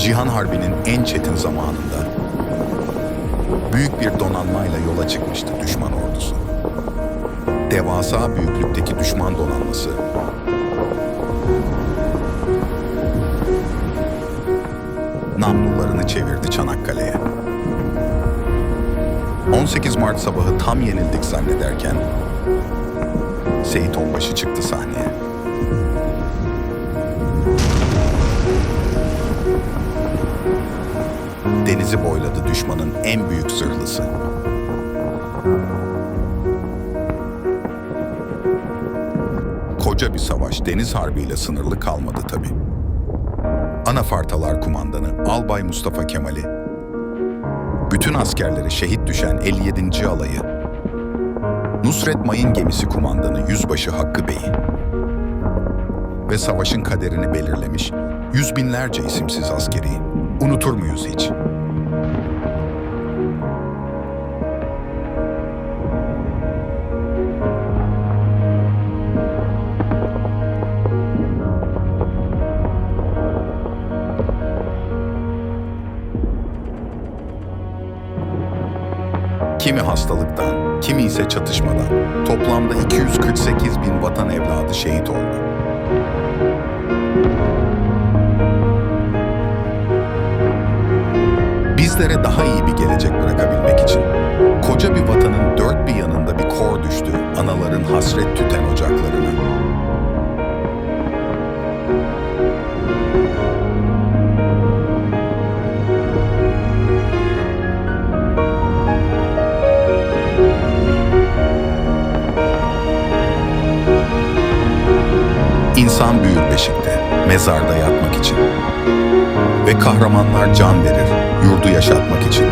Cihan Harbi'nin en çetin zamanında büyük bir donanmayla yola çıkmıştı düşman ordusu. Devasa büyüklükteki düşman donanması namlularını çevirdi Çanakkale'ye. 18 Mart sabahı tam yenildik zannederken Seyit Onbaşı çıktı sahneye. Denizi boyladı düşmanın en büyük zırhlısı. Koca bir savaş deniz harbiyle sınırlı kalmadı tabii. Anafartalar kumandanı Albay Mustafa Kemal'i, bütün askerleri şehit düşen 57. alayı, Nusret Mayın gemisi kumandanı Yüzbaşı Hakkı Bey'i ve savaşın kaderini belirlemiş yüz binlerce isimsiz askeri unutur muyuz hiç? Kimi hastalıktan, kimi ise çatışmadan toplamda 248 bin vatan evladı şehit oldu. Bizlere daha iyi bir gelecek bırakabilmek için koca bir vatanın dört bir yanında bir kor düştü anaların hasret tüten ocaklarına. İnsan büyür beşikte, mezarda yatmak için. Ve kahramanlar can verir, yurdu yaşatmak için.